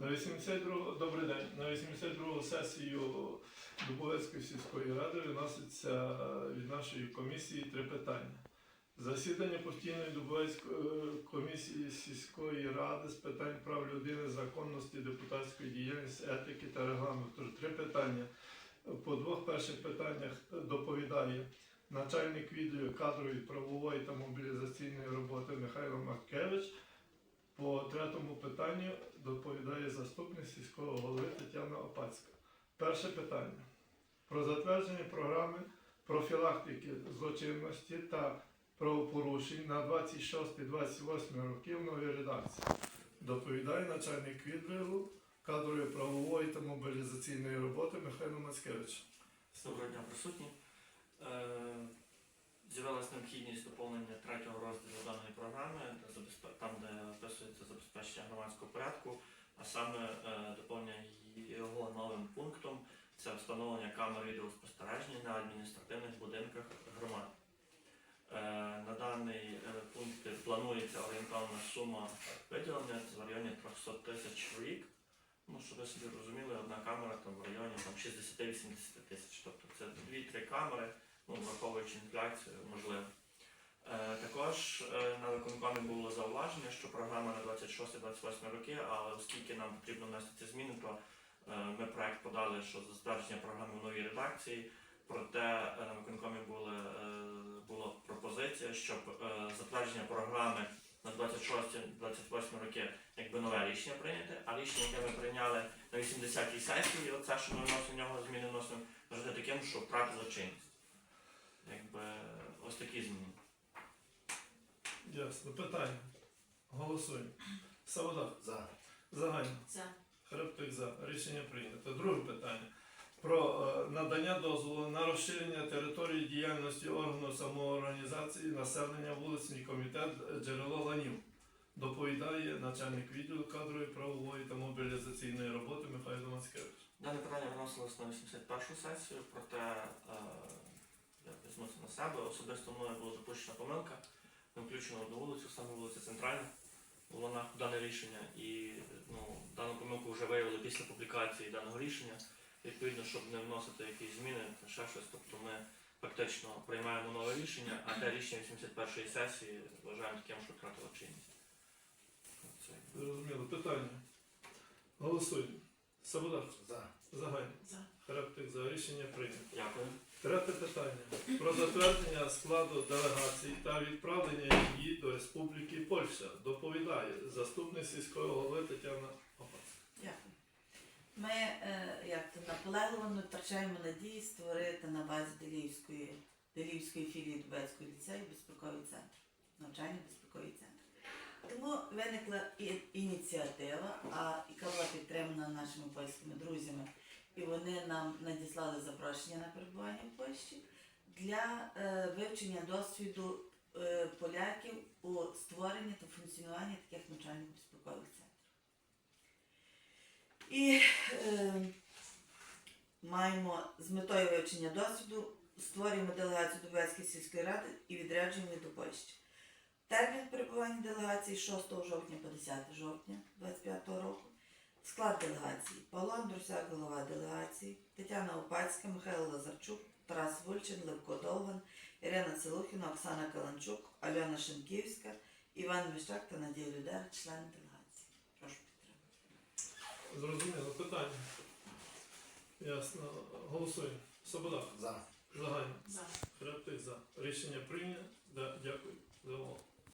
На 82 добрий день. На 82 сесію Дубовецької сільської ради виноситься е, від нашої комісії три питання. Засідання постійної Дубовецької е, комісії сільської ради з питань прав людини, законності, депутатської діяльності, етики та регламенту. Три питання. По двох перших питаннях доповідає начальник відділу кадрової, правової та мобілізаційної роботи Михайло Маркевич. По третьому питанню доповідає сільського голови Тетяна Опацька. Перше питання про затвердження програми профілактики злочинності та правопорушень на 26-28 роки в новій редакції. Доповідає начальник відділу кадрової, правової та мобілізаційної роботи Михайло Мацкевич. Доброго дня, присутні. Е, З'явилася необхідність доповнення третього розділу даної програми, там, де описується забезпечення громадського порядку, а саме е, доповнення його новим пунктом це встановлення камер відеоспостереження на адміністративних будинках громад. Е, На даний е, пункт планується орієнтовна сума виділення в районі 300 тисяч в рік. Ну, щоб ви собі розуміли, одна камера там в районі там, 60-80 тисяч. Тобто це 2-3 камери, ну, враховуючи інфляцію, можливо. Е, також е, на виконкомі було зауваження, що програма на 26-28 роки, але оскільки нам потрібно внести ці зміни, то е, ми проект подали, що за затвердження програми в новій редакції. Проте на виконкомі були, була пропозиція, щоб затвердження програми на 26-28 роки якби нове рішення прийняти, а рішення, яке ми прийняли на 80-й сесії, оце, що ми вносимо в нього зміни вносимо, вважати таким, що втратило чинність. Якби ось такі зміни. Ясно. Питання. Голосуємо. Савода. За. Загально. За. Хребтик за. Рішення прийнято. Друге питання. Про е, надання дозволу на розширення території діяльності органу самоорганізації населення вуличний комітет джерело ланів. Доповідає начальник відділу кадрової, правової та мобілізаційної роботи Михайло Мацкевич. Дане питання виносилось на 81 сесію, проте е, я візьму це на себе. Особисто мною була допущена помилка. Ми включено одну вулицю, саме вулиця Центральна. Вона дане рішення і ну, дану помилку вже виявили після публікації даного рішення. Відповідно, щоб не вносити якісь зміни та ще щось, тобто ми фактично приймаємо нове рішення, а те рішення 81-ї сесії вважаємо таким, що втратило чинність. Зрозуміло. Питання. Голосуємо. Савода. За. Загально. За. Хребтик за. Рішення прийнято. Дякую. Третє питання про затвердження складу делегації та відправлення її до Республіки Польща. Доповідає заступник сільського голови Тетяна Опацька. Дякую. Ми е, як то наполегливо втрачаємо надії створити на базі Делівської, Делівської філії Дубецького ліцею безпековий центр, навчальний безпековий центр. Тому виникла ініціатива, а яка була підтримана нашими польськими друзями, і вони нам надіслали запрошення на перебування в Польщі для е, вивчення досвіду е, поляків у створенні та функціонуванні таких навчальних безпекових центрів. І е, маємо з метою вивчення досвіду створюємо делегацію Дубецької сільської ради і відряджуємо до Польщі. Термін перебування делегації 6 жовтня по 10 жовтня 2025 року. Склад делегації Павло Андрусяк, голова делегації, Тетяна Опацька, Михайло Лазарчук, Тарас Вульчин, Левко Довган, Ірина Целухіна, Оксана Каланчук, Альона Шенківська, Іван Міщак та Надія Людер, члени делегації. Прошу підтримати. Зрозуміло питання. Ясно. Голосуємо. Собода. За. Загально. За. Хребтик за. Рішення прийнято. Да, дякую.